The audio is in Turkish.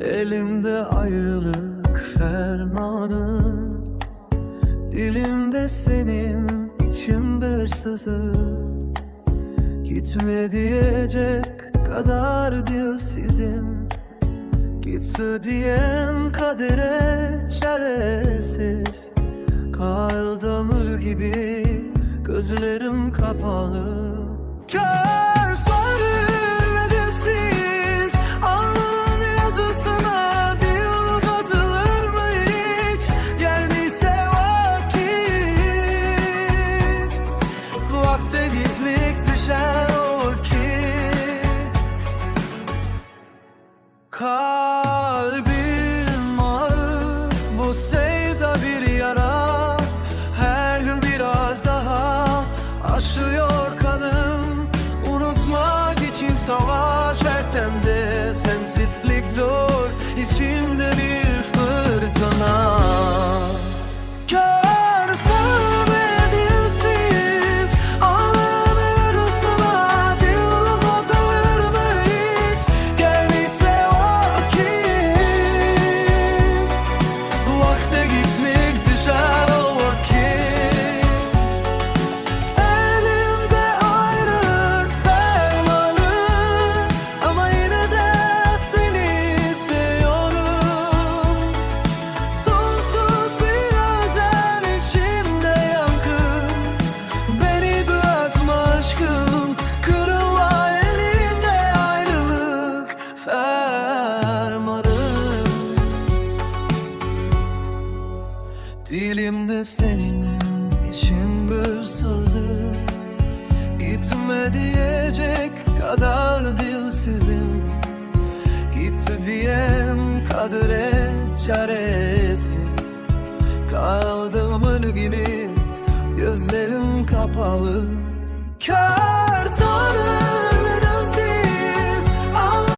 Elimde ayrılık fermanı Dilimde senin içimde sızı Gitme diyecek kadar dilsizim Gitse diyen kadere çaresiz. Kaldım gibi gözlerim kapalı. Kör sarı ve dilsiz Alnın yazısına dil uzatılır mı hiç? Gelmişse vakit Vakte gitmek düşer o vakit. Kalbim ağır Bu sevda bir Aşıyor kanım. Unutmak için savaş versem de Sensizlik zor. İçimde bir Dilimde senin için bir sözü Gitme diyecek kadar dilsizim. Git diyem kadere çaresiz. Kaldım ölü gibi gözlerim kapalı